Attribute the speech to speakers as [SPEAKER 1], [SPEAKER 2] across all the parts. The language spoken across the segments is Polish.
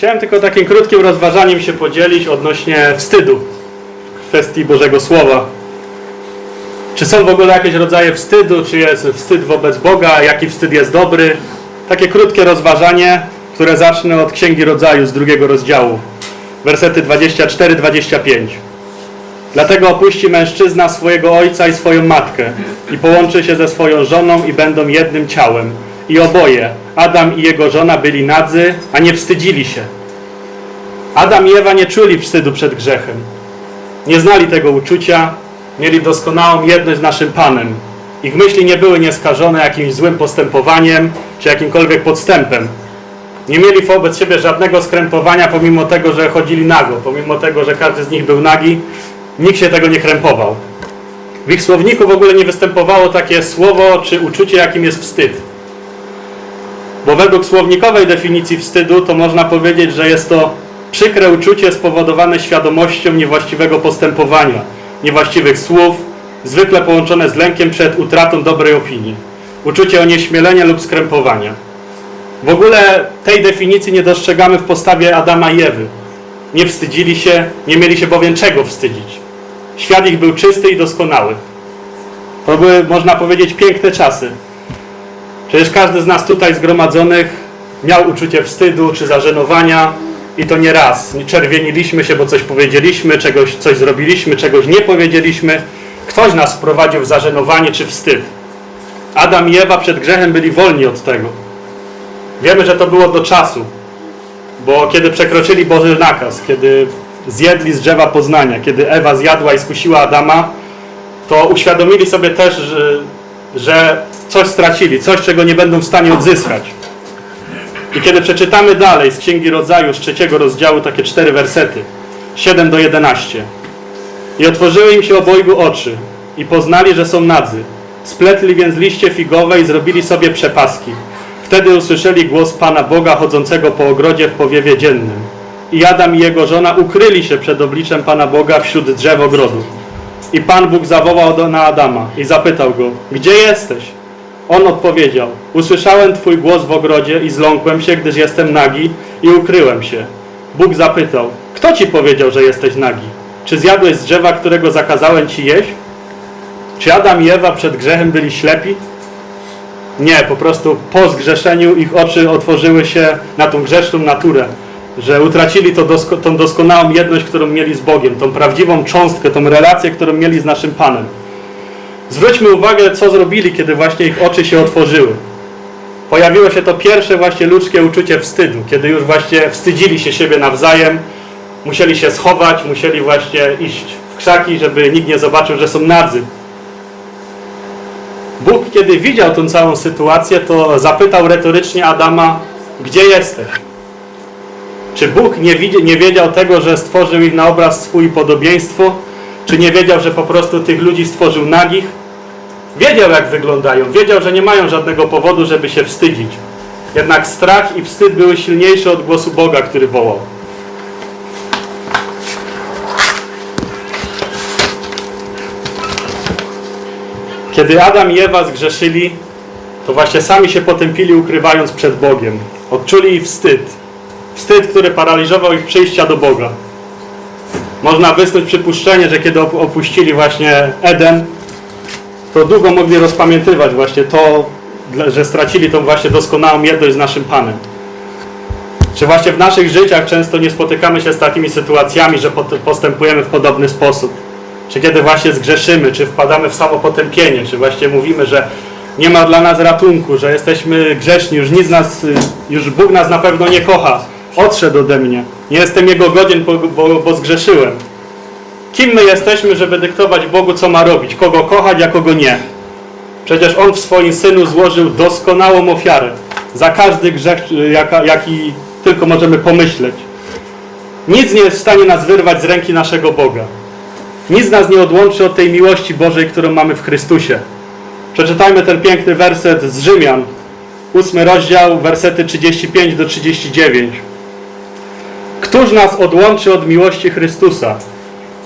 [SPEAKER 1] Chciałem tylko takim krótkim rozważaniem się podzielić odnośnie wstydu w kwestii Bożego Słowa. Czy są w ogóle jakieś rodzaje wstydu? Czy jest wstyd wobec Boga? Jaki wstyd jest dobry? Takie krótkie rozważanie, które zacznę od Księgi Rodzaju z drugiego rozdziału. Wersety 24-25. Dlatego opuści mężczyzna swojego ojca i swoją matkę i połączy się ze swoją żoną i będą jednym ciałem. I oboje, Adam i jego żona byli nadzy, a nie wstydzili się. Adam i Ewa nie czuli wstydu przed grzechem. Nie znali tego uczucia, mieli doskonałą jedność z naszym Panem. Ich myśli nie były nieskażone jakimś złym postępowaniem czy jakimkolwiek podstępem. Nie mieli wobec siebie żadnego skrępowania, pomimo tego, że chodzili nago, pomimo tego, że każdy z nich był nagi, nikt się tego nie krępował. W ich słowniku w ogóle nie występowało takie słowo czy uczucie, jakim jest wstyd. Bo według słownikowej definicji wstydu to można powiedzieć, że jest to przykre uczucie spowodowane świadomością niewłaściwego postępowania, niewłaściwych słów, zwykle połączone z lękiem przed utratą dobrej opinii. Uczucie onieśmielenia lub skrępowania. W ogóle tej definicji nie dostrzegamy w postawie Adama i Ewy. Nie wstydzili się, nie mieli się bowiem czego wstydzić. Świat ich był czysty i doskonały. To były, można powiedzieć, piękne czasy. Przecież każdy z nas tutaj zgromadzonych miał uczucie wstydu czy zażenowania i to nie raz. Czerwieniliśmy się, bo coś powiedzieliśmy, czegoś, coś zrobiliśmy, czegoś nie powiedzieliśmy. Ktoś nas wprowadził w zażenowanie czy wstyd. Adam i Ewa przed grzechem byli wolni od tego. Wiemy, że to było do czasu, bo kiedy przekroczyli Boży nakaz, kiedy zjedli z drzewa poznania, kiedy Ewa zjadła i skusiła Adama, to uświadomili sobie też, że, że coś stracili, coś, czego nie będą w stanie odzyskać. I kiedy przeczytamy dalej z Księgi Rodzaju, z trzeciego rozdziału, takie cztery wersety, 7 do 11. I otworzyły im się obojgu oczy i poznali, że są nadzy. Spletli więc liście figowe i zrobili sobie przepaski. Wtedy usłyszeli głos Pana Boga chodzącego po ogrodzie w powiewie dziennym. I Adam i jego żona ukryli się przed obliczem Pana Boga wśród drzew ogrodu. I Pan Bóg zawołał na Adama i zapytał go, gdzie jesteś? On odpowiedział, usłyszałem Twój głos w ogrodzie i zląkłem się, gdyż jestem nagi i ukryłem się. Bóg zapytał, kto Ci powiedział, że jesteś nagi? Czy zjadłeś z drzewa, którego zakazałem Ci jeść? Czy Adam i Ewa przed grzechem byli ślepi? Nie, po prostu po zgrzeszeniu ich oczy otworzyły się na tą grzeszną naturę, że utracili to dosko, tą doskonałą jedność, którą mieli z Bogiem, tą prawdziwą cząstkę, tą relację, którą mieli z naszym Panem. Zwróćmy uwagę, co zrobili, kiedy właśnie ich oczy się otworzyły. Pojawiło się to pierwsze właśnie ludzkie uczucie wstydu, kiedy już właśnie wstydzili się siebie nawzajem, musieli się schować, musieli właśnie iść w krzaki, żeby nikt nie zobaczył, że są nadzy. Bóg, kiedy widział tą całą sytuację, to zapytał retorycznie Adama, gdzie jesteś? Czy Bóg nie, nie wiedział tego, że stworzył ich na obraz swój podobieństwo? Czy nie wiedział, że po prostu tych ludzi stworzył nagich? Wiedział, jak wyglądają. Wiedział, że nie mają żadnego powodu, żeby się wstydzić. Jednak strach i wstyd były silniejsze od głosu Boga, który wołał. Kiedy Adam i Ewa zgrzeszyli, to właśnie sami się potępili, ukrywając przed Bogiem. Odczuli wstyd. Wstyd, który paraliżował ich przyjścia do Boga. Można wysnuć przypuszczenie, że kiedy op- opuścili właśnie Eden, to długo mogli rozpamiętywać właśnie to, że stracili tą właśnie doskonałą jedność z naszym Panem. Czy właśnie w naszych życiach często nie spotykamy się z takimi sytuacjami, że postępujemy w podobny sposób? Czy kiedy właśnie zgrzeszymy, czy wpadamy w samopotępienie, czy właśnie mówimy, że nie ma dla nas ratunku, że jesteśmy grzeczni, już nic nas, już Bóg nas na pewno nie kocha, odszedł ode mnie, nie jestem Jego godzien, bo, bo, bo zgrzeszyłem. Kim my jesteśmy, żeby dyktować Bogu, co ma robić, kogo kochać, a kogo nie? Przecież On w swoim Synu złożył doskonałą ofiarę za każdy grzech, jaki tylko możemy pomyśleć. Nic nie jest w stanie nas wyrwać z ręki naszego Boga. Nic nas nie odłączy od tej miłości Bożej, którą mamy w Chrystusie. Przeczytajmy ten piękny werset z Rzymian, ósmy rozdział, wersety 35 do 39. Któż nas odłączy od miłości Chrystusa?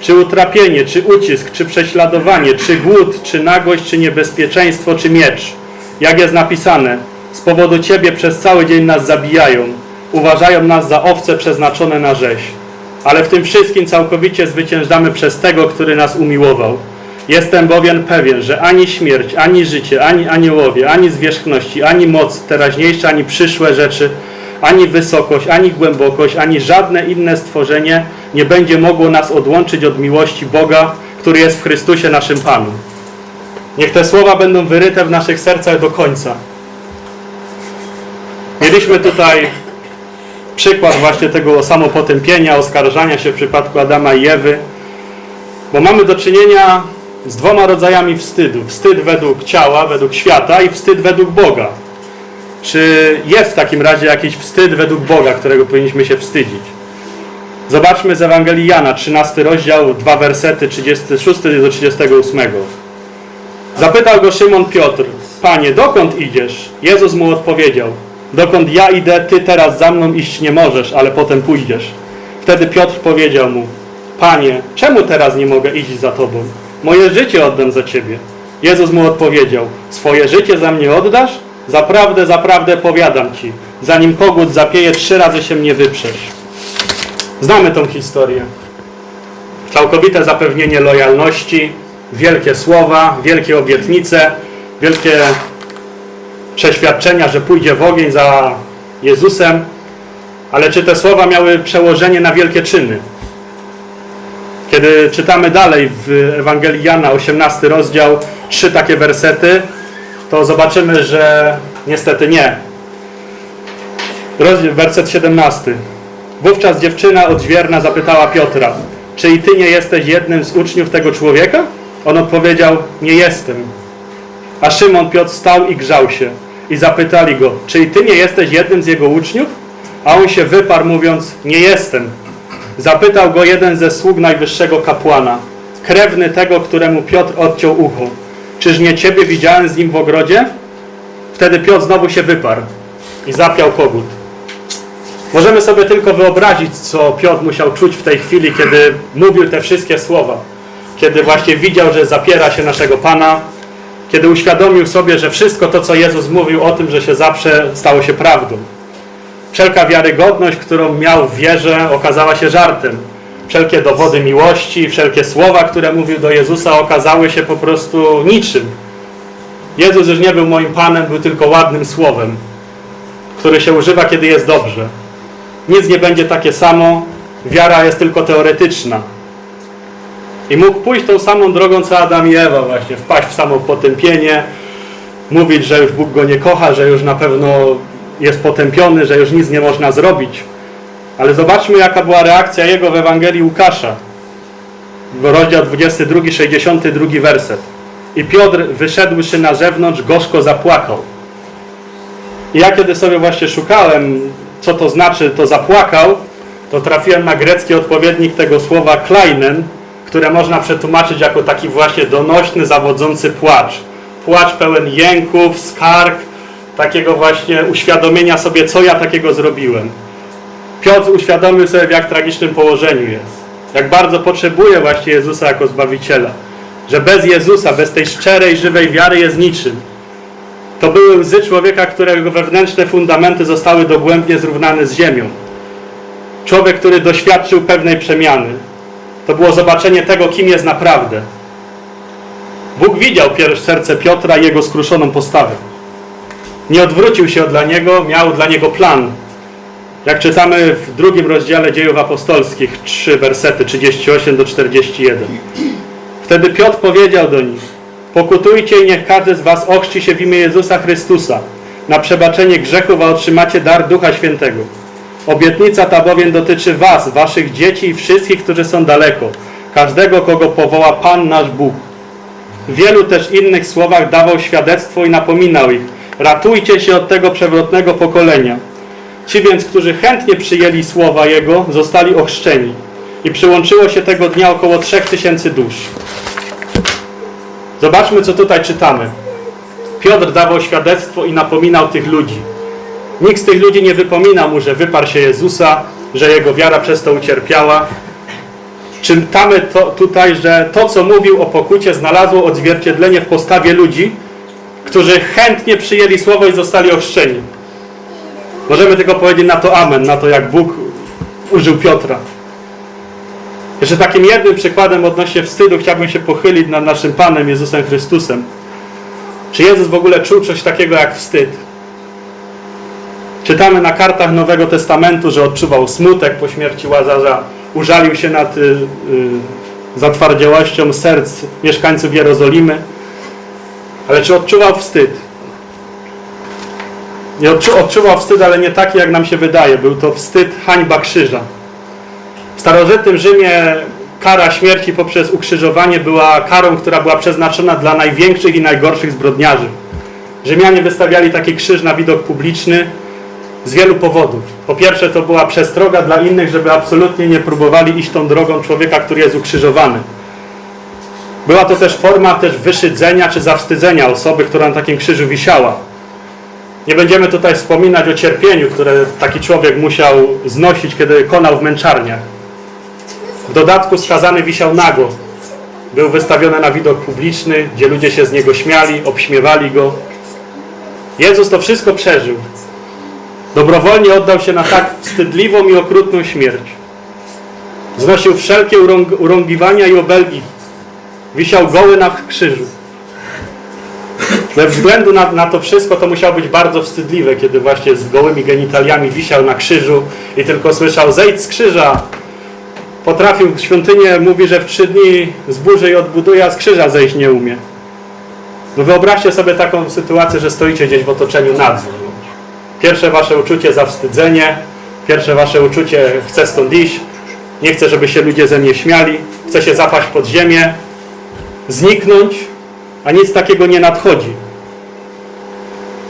[SPEAKER 1] Czy utrapienie, czy ucisk, czy prześladowanie, czy głód, czy nagość, czy niebezpieczeństwo, czy miecz? Jak jest napisane, z powodu Ciebie przez cały dzień nas zabijają, uważają nas za owce przeznaczone na rzeź. Ale w tym wszystkim całkowicie zwyciężamy przez tego, który nas umiłował. Jestem bowiem pewien, że ani śmierć, ani życie, ani aniołowie, ani zwierzchności, ani moc teraźniejsza, ani przyszłe rzeczy, ani wysokość, ani głębokość, ani żadne inne stworzenie nie będzie mogło nas odłączyć od miłości Boga, który jest w Chrystusie naszym Panu. Niech te słowa będą wyryte w naszych sercach do końca. Mieliśmy tutaj przykład właśnie tego samopotępienia, oskarżania się w przypadku Adama i Ewy, bo mamy do czynienia z dwoma rodzajami wstydu. Wstyd według ciała, według świata i wstyd według Boga. Czy jest w takim razie jakiś wstyd według Boga, którego powinniśmy się wstydzić? Zobaczmy z Ewangelii Jana, 13 rozdział, dwa wersety 36 do 38. Zapytał go Szymon Piotr, Panie, dokąd idziesz? Jezus mu odpowiedział, dokąd ja idę, Ty teraz za mną iść nie możesz, ale potem pójdziesz. Wtedy Piotr powiedział mu, Panie, czemu teraz nie mogę iść za Tobą? Moje życie oddam za Ciebie. Jezus mu odpowiedział, swoje życie za mnie oddasz? Zaprawdę, zaprawdę powiadam Ci, zanim kogut zapieje, trzy razy się mnie wyprzesz. Znamy tą historię. Całkowite zapewnienie lojalności, wielkie słowa, wielkie obietnice, wielkie przeświadczenia, że pójdzie w ogień za Jezusem, ale czy te słowa miały przełożenie na wielkie czyny? Kiedy czytamy dalej w Ewangelii Jana, 18 rozdział, trzy takie wersety, to zobaczymy, że niestety nie. Werset 17. Wówczas dziewczyna odźwierna zapytała Piotra, czy i ty nie jesteś jednym z uczniów tego człowieka? On odpowiedział, nie jestem. A Szymon Piotr stał i grzał się. I zapytali go, czy i ty nie jesteś jednym z jego uczniów? A on się wyparł, mówiąc, nie jestem. Zapytał go jeden ze sług najwyższego kapłana, krewny tego, któremu Piotr odciął ucho. Czyż nie ciebie widziałem z nim w ogrodzie? Wtedy Piotr znowu się wyparł i zapiał kogut. Możemy sobie tylko wyobrazić, co Piotr musiał czuć w tej chwili, kiedy mówił te wszystkie słowa. Kiedy właśnie widział, że zapiera się naszego Pana, kiedy uświadomił sobie, że wszystko to, co Jezus mówił o tym, że się zaprze, stało się prawdą. Wszelka wiarygodność, którą miał w wierze, okazała się żartem. Wszelkie dowody miłości, wszelkie słowa, które mówił do Jezusa, okazały się po prostu niczym. Jezus już nie był moim Panem, był tylko ładnym słowem, które się używa, kiedy jest dobrze. Nic nie będzie takie samo, wiara jest tylko teoretyczna. I mógł pójść tą samą drogą, co Adam i Ewa właśnie, wpaść w samo potępienie, mówić, że już Bóg go nie kocha, że już na pewno jest potępiony, że już nic nie można zrobić. Ale zobaczmy, jaka była reakcja jego w Ewangelii Łukasza. Rozdział 22, 62 werset. I Piotr, wyszedłszy na zewnątrz, gorzko zapłakał. I ja kiedy sobie właśnie szukałem, co to znaczy, to zapłakał, to trafiłem na grecki odpowiednik tego słowa kleinen, które można przetłumaczyć jako taki właśnie donośny, zawodzący płacz. Płacz pełen jęków, skarg, takiego właśnie uświadomienia sobie, co ja takiego zrobiłem. Piotr uświadomił sobie, w jak tragicznym położeniu jest. Jak bardzo potrzebuje właśnie Jezusa jako Zbawiciela. Że bez Jezusa, bez tej szczerej, żywej wiary jest niczym. To były łzy człowieka, którego wewnętrzne fundamenty zostały dogłębnie zrównane z ziemią. Człowiek, który doświadczył pewnej przemiany. To było zobaczenie tego, kim jest naprawdę. Bóg widział pierwsze serce Piotra i jego skruszoną postawę. Nie odwrócił się dla niego, miał dla niego plan. Jak czytamy w drugim rozdziale dziejów apostolskich, 3 wersety 38 do 41. Wtedy Piotr powiedział do nich: Pokutujcie i niech każdy z was ochrzci się w imię Jezusa Chrystusa na przebaczenie grzechów, a otrzymacie dar Ducha Świętego. Obietnica ta bowiem dotyczy was, waszych dzieci i wszystkich, którzy są daleko, każdego, kogo powoła Pan nasz Bóg. W wielu też innych słowach dawał świadectwo i napominał ich: Ratujcie się od tego przewrotnego pokolenia. Ci więc, którzy chętnie przyjęli słowa Jego, zostali ochrzczeni. I przyłączyło się tego dnia około 3000 dusz. Zobaczmy, co tutaj czytamy. Piotr dawał świadectwo i napominał tych ludzi. Nikt z tych ludzi nie wypominał mu, że wyparł się Jezusa, że jego wiara przez to ucierpiała. Czytamy to, tutaj, że to, co mówił o pokucie, znalazło odzwierciedlenie w postawie ludzi, którzy chętnie przyjęli słowo i zostali ochrzczeni. Możemy tylko powiedzieć na to amen, na to jak Bóg użył Piotra. Jeszcze takim jednym przykładem odnośnie wstydu chciałbym się pochylić nad naszym Panem Jezusem Chrystusem. Czy Jezus w ogóle czuł coś takiego jak wstyd? Czytamy na kartach Nowego Testamentu, że odczuwał smutek po śmierci Łazarza, użalił się nad y, y, zatwardziałością serc mieszkańców Jerozolimy. Ale czy odczuwał wstyd? Nie odczu, odczuwał wstyd, ale nie taki, jak nam się wydaje. Był to wstyd hańba krzyża. W starożytnym Rzymie kara śmierci poprzez ukrzyżowanie była karą, która była przeznaczona dla największych i najgorszych zbrodniarzy. Rzymianie wystawiali taki krzyż na widok publiczny z wielu powodów. Po pierwsze, to była przestroga dla innych, żeby absolutnie nie próbowali iść tą drogą człowieka, który jest ukrzyżowany. Była to też forma też wyszydzenia czy zawstydzenia osoby, która na takim krzyżu wisiała. Nie będziemy tutaj wspominać o cierpieniu, które taki człowiek musiał znosić, kiedy konał w męczarniach. W dodatku skazany wisiał nago. Był wystawiony na widok publiczny, gdzie ludzie się z niego śmiali, obśmiewali go. Jezus to wszystko przeżył. Dobrowolnie oddał się na tak wstydliwą i okrutną śmierć. Znosił wszelkie urąg urągiwania i obelgi. Wisiał goły na krzyżu. Ze względu na, na to wszystko to musiało być bardzo wstydliwe, kiedy właśnie z gołymi genitaliami wisiał na krzyżu i tylko słyszał zejdź z krzyża. Potrafił świątynię, mówi, że w trzy dni zburzy i odbuduje, a z krzyża zejść nie umie. No wyobraźcie sobie taką sytuację, że stoicie gdzieś w otoczeniu nadzór. Pierwsze wasze uczucie zawstydzenie, pierwsze wasze uczucie chcę stąd iść, nie chcę, żeby się ludzie ze mnie śmiali, chcę się zapaść pod ziemię, zniknąć, a nic takiego nie nadchodzi.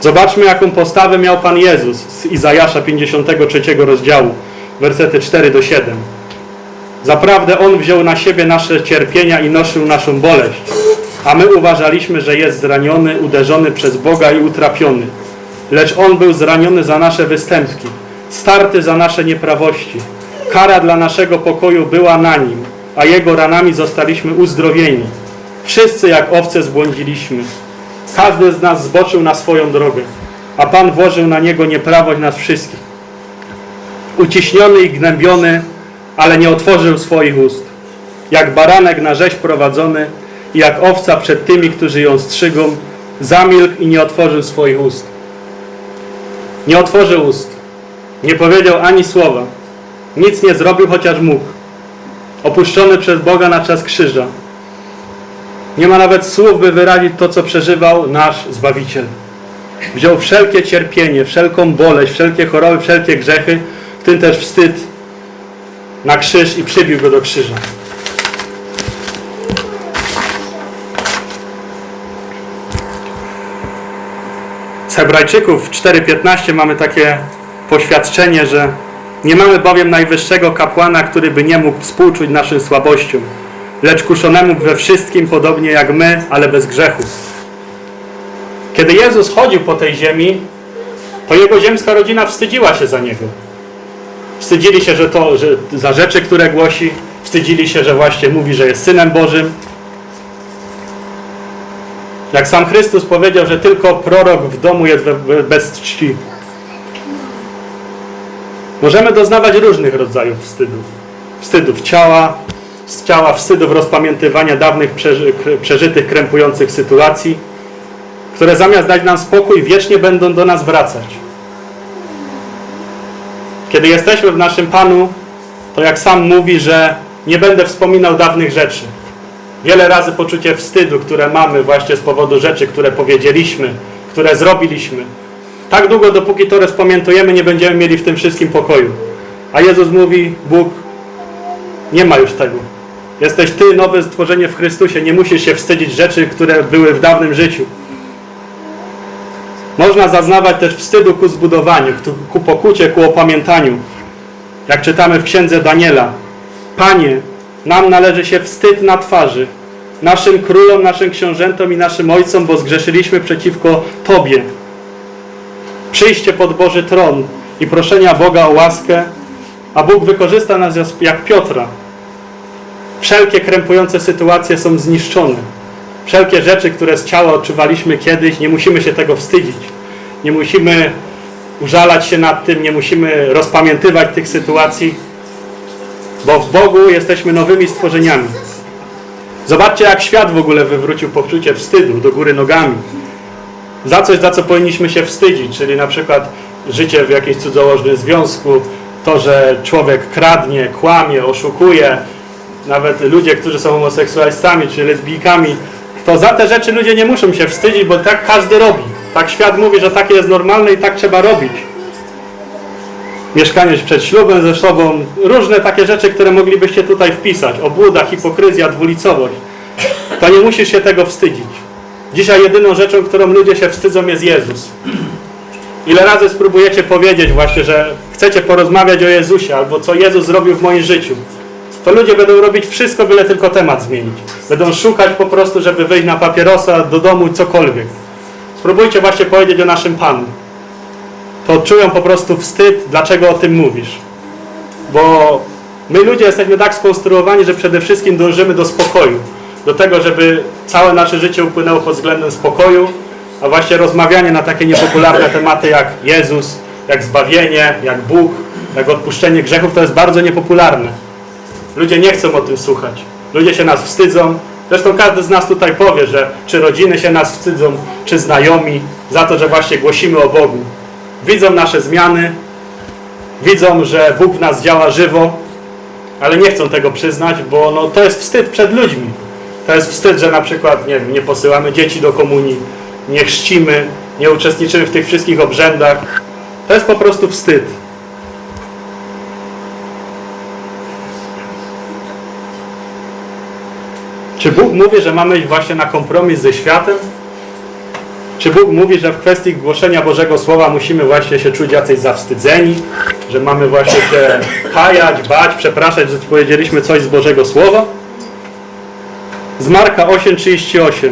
[SPEAKER 1] Zobaczmy, jaką postawę miał Pan Jezus z Izajasza 53 rozdziału, wersety 4 do 7. Zaprawdę On wziął na siebie nasze cierpienia i nosił naszą boleść, a my uważaliśmy, że jest zraniony, uderzony przez Boga i utrapiony. Lecz On był zraniony za nasze występki, starty za nasze nieprawości. Kara dla naszego pokoju była na Nim, a Jego ranami zostaliśmy uzdrowieni. Wszyscy jak owce zbłądziliśmy. Każdy z nas zboczył na swoją drogę, a Pan włożył na Niego nieprawość nas wszystkich. Uciśniony i gnębiony, ale nie otworzył swoich ust. Jak baranek na rzeź prowadzony jak owca przed tymi, którzy ją strzygą, zamilkł i nie otworzył swoich ust. Nie otworzył ust. Nie powiedział ani słowa. Nic nie zrobił, chociaż mógł. Opuszczony przez Boga na czas krzyża. Nie ma nawet słów, by wyrazić to, co przeżywał nasz Zbawiciel. Wziął wszelkie cierpienie, wszelką boleść, wszelkie choroby, wszelkie grzechy, w tym też wstyd, na krzyż i przybił go do krzyża. Z Hebrajczyków 4:15 mamy takie poświadczenie, że nie mamy bowiem najwyższego kapłana, który by nie mógł współczuć naszym słabościom, lecz kuszonemu we wszystkim podobnie jak my, ale bez grzechu. Kiedy Jezus chodził po tej ziemi, to jego ziemska rodzina wstydziła się za niego. Wstydzili się, że to, że za rzeczy, które głosi, wstydzili się, że właśnie mówi, że jest synem Bożym. Jak sam Chrystus powiedział, że tylko prorok w domu jest bez czci. Możemy doznawać różnych rodzajów wstydów. Wstydów ciała, z ciała wstydów rozpamiętywania dawnych przeży, przeżytych, krępujących sytuacji, które zamiast dać nam spokój, wiecznie będą do nas wracać. Kiedy jesteśmy w naszym Panu, to jak sam mówi, że nie będę wspominał dawnych rzeczy. Wiele razy poczucie wstydu, które mamy właśnie z powodu rzeczy, które powiedzieliśmy, które zrobiliśmy. Tak długo, dopóki to rozpamiętujemy, nie będziemy mieli w tym wszystkim pokoju. A Jezus mówi, Bóg, nie ma już tego. Jesteś Ty, nowe stworzenie w Chrystusie. Nie musisz się wstydzić rzeczy, które były w dawnym życiu. Można zaznawać też wstydu ku zbudowaniu, ku- ku pokucie, ku opamiętaniu. Jak czytamy w księdze Daniela. Panie, nam należy się wstyd na twarzy, naszym królom, naszym książętom i naszym ojcom, bo zgrzeszyliśmy przeciwko Tobie. Przyjście pod Boży tron i proszenia Boga o łaskę, a Bóg wykorzysta nas jak Piotra. Wszelkie krępujące sytuacje są zniszczone. Wszelkie rzeczy, które z ciała odczuwaliśmy kiedyś, nie musimy się tego wstydzić. Nie musimy użalać się nad tym, nie musimy rozpamiętywać tych sytuacji, bo w Bogu jesteśmy nowymi stworzeniami. Zobaczcie, jak świat w ogóle wywrócił poczucie wstydu do góry nogami. Za coś, za co powinniśmy się wstydzić, czyli na przykład życie w jakimś cudzołożnym związku, to, że człowiek kradnie, kłamie, oszukuje, nawet ludzie, którzy są homoseksualistami czy lesbijkami, to za te rzeczy ludzie nie muszą się wstydzić, bo tak każdy robi. Tak świat mówi, że takie jest normalne i tak trzeba robić. Mieszkanie przed ślubem ze sobą, różne takie rzeczy, które moglibyście tutaj wpisać. Obłuda, hipokryzja, dwulicowość. To nie musisz się tego wstydzić. Dzisiaj jedyną rzeczą, którą ludzie się wstydzą jest Jezus. Ile razy spróbujecie powiedzieć właśnie, że chcecie porozmawiać o Jezusie albo co Jezus zrobił w moim życiu, to ludzie będą robić wszystko, byle tylko temat zmienić. Będą szukać po prostu, żeby wyjść na papierosa do domu, cokolwiek. Spróbujcie właśnie powiedzieć o naszym Panu. To czują po prostu wstyd, dlaczego o tym mówisz. Bo my ludzie jesteśmy tak skonstruowani, że przede wszystkim dążymy do spokoju. Do tego, żeby całe nasze życie upłynęło pod względem spokoju, a właśnie rozmawianie na takie niepopularne tematy jak Jezus, jak zbawienie, jak Bóg, jak odpuszczenie grzechów, to jest bardzo niepopularne. Ludzie nie chcą o tym słuchać. Ludzie się nas wstydzą. Zresztą każdy z nas tutaj powie, że czy rodziny się nas wstydzą, czy znajomi, za to, że właśnie głosimy o Bogu. Widzą nasze zmiany, widzą, że Bóg nas działa żywo, ale nie chcą tego przyznać, bo no, to jest wstyd przed ludźmi. To jest wstyd, że na przykład nie, nie posyłamy dzieci do komunii, nie chrzcimy, nie uczestniczymy w tych wszystkich obrzędach. To jest po prostu wstyd. Czy Bóg mówi, że mamy iść właśnie na kompromis ze światem? Czy Bóg mówi, że w kwestii głoszenia Bożego Słowa musimy właśnie się czuć jacyś zawstydzeni? Że mamy właśnie się kajać, bać, przepraszać, że powiedzieliśmy coś z Bożego Słowa? Z Marka 8,38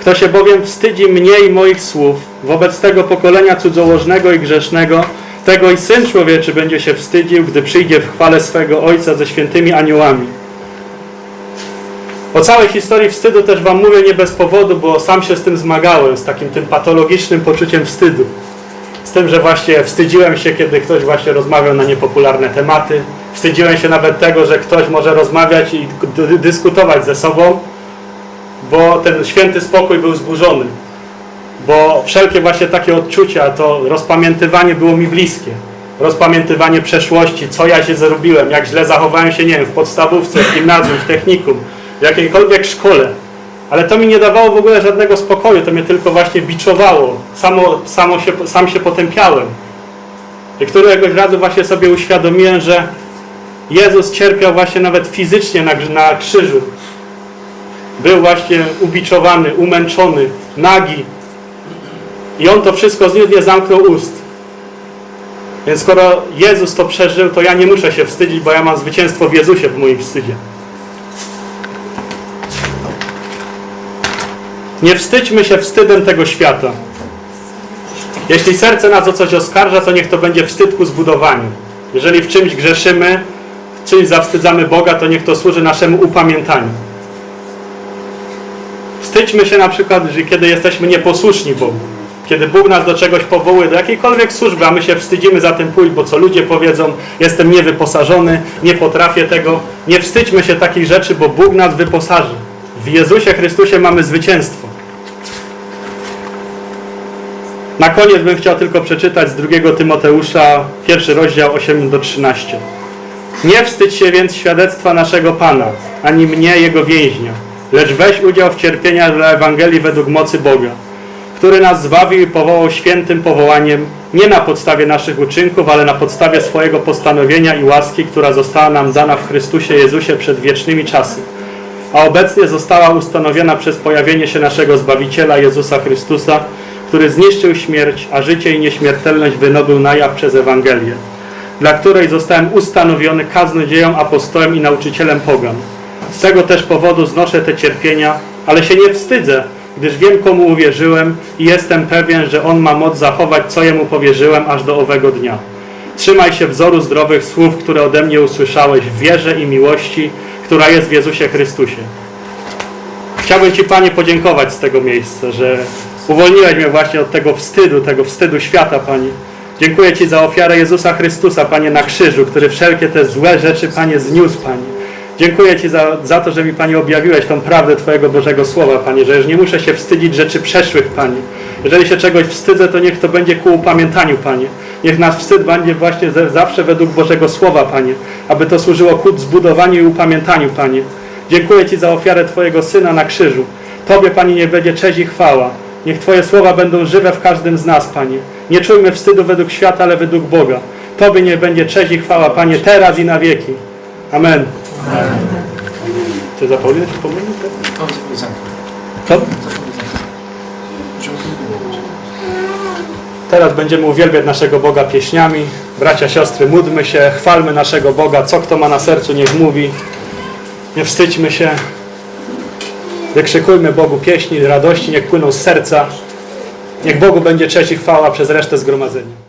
[SPEAKER 1] Kto się bowiem wstydzi mnie i moich słów wobec tego pokolenia cudzołożnego i grzesznego, tego i Syn Człowieczy będzie się wstydził, gdy przyjdzie w chwale swego Ojca ze świętymi aniołami. O całej historii wstydu też Wam mówię nie bez powodu, bo sam się z tym zmagałem, z takim tym patologicznym poczuciem wstydu. Z tym, że właśnie wstydziłem się, kiedy ktoś właśnie rozmawiał na niepopularne tematy. Wstydziłem się nawet tego, że ktoś może rozmawiać i dy- dyskutować ze sobą, bo ten święty spokój był zburzony. Bo wszelkie właśnie takie odczucia, to rozpamiętywanie było mi bliskie. Rozpamiętywanie przeszłości, co ja się zrobiłem, jak źle zachowałem się, nie wiem, w podstawówce, w gimnazjum, w technikum, w jakiejkolwiek szkole. Ale to mi nie dawało w ogóle żadnego spokoju, to mnie tylko właśnie biczowało. Samo, samo się, sam się potępiałem. I któregoś razu właśnie sobie uświadomiłem, że Jezus cierpiał właśnie nawet fizycznie na, na krzyżu. Był właśnie ubiczowany, umęczony, nagi. I On to wszystko zniósł, nie zamknął ust. Więc skoro Jezus to przeżył, to ja nie muszę się wstydzić, bo ja mam zwycięstwo w Jezusie w moim wstydzie. Nie wstydźmy się wstydem tego świata. Jeśli serce nas o coś oskarża, to niech to będzie wstyd ku zbudowaniu. Jeżeli w czymś grzeszymy, w czymś zawstydzamy Boga, to niech to służy naszemu upamiętaniu. Wstydźmy się na przykład, kiedy jesteśmy nieposłuszni Bogu. Kiedy Bóg nas do czegoś powołuje, do jakiejkolwiek służby, a my się wstydzimy za tym pójść, bo co ludzie powiedzą, jestem niewyposażony, nie potrafię tego. Nie wstydźmy się takich rzeczy, bo Bóg nas wyposaży. W Jezusie Chrystusie mamy zwycięstwo. Na koniec bym chciał tylko przeczytać z 2 Tymoteusza, pierwszy rozdział 8 do 13. Nie wstydź się więc świadectwa naszego Pana, ani mnie, Jego więźnia, lecz weź udział w cierpieniach dla Ewangelii według mocy Boga, który nas zbawił i powołał świętym powołaniem, nie na podstawie naszych uczynków, ale na podstawie swojego postanowienia i łaski, która została nam dana w Chrystusie Jezusie przed wiecznymi czasy, a obecnie została ustanowiona przez pojawienie się naszego Zbawiciela Jezusa Chrystusa, który zniszczył śmierć, a życie i nieśmiertelność wynobył na jaw przez Ewangelię, dla której zostałem ustanowiony kaznodzieją, apostołem i nauczycielem pogan. Z tego też powodu znoszę te cierpienia, ale się nie wstydzę, gdyż wiem komu uwierzyłem i jestem pewien, że On ma moc zachować, co Jemu powierzyłem aż do owego dnia. Trzymaj się wzoru zdrowych słów, które ode mnie usłyszałeś w wierze i miłości, która jest w Jezusie Chrystusie. Chciałbym Ci, Panie, podziękować z tego miejsca, że uwolniłeś mnie właśnie od tego wstydu, tego wstydu świata, Panie. Dziękuję Ci za ofiarę Jezusa Chrystusa, Panie, na krzyżu, który wszelkie te złe rzeczy, Panie, zniósł, Panie. Dziękuję Ci za, za to, że mi, Panie, objawiłeś tą prawdę Twojego Bożego Słowa, Panie, że już nie muszę się wstydzić rzeczy przeszłych, Panie. Jeżeli się czegoś wstydzę, to niech to będzie ku upamiętaniu, Panie. Niech nasz wstyd będzie właśnie ze, zawsze według Bożego Słowa, Panie, aby to służyło ku zbudowaniu i upamiętaniu, Panie. Dziękuję Ci za ofiarę Twojego Syna na krzyżu. Tobie, Panie, niech będzie cześć i chwała. Niech Twoje słowa będą żywe w każdym z nas, Panie. Nie czujmy wstydu według świata, ale według Boga. Tobie niech będzie cześć i chwała, Panie, teraz i na wieki. Amen. Czy zapomnieć pomylić?
[SPEAKER 2] To zapowiedzenie.
[SPEAKER 1] Co?
[SPEAKER 2] Nie.
[SPEAKER 1] Teraz będziemy uwielbiać naszego Boga pieśniami. Bracia, siostry, módlmy się, chwalmy naszego Boga. Co kto ma na sercu, niech mówi. Nie wstydźmy się. Wykrzykujmy Bogu pieśni, radości, niech płyną z serca. Niech Bogu będzie cześć i chwała przez resztę zgromadzenia.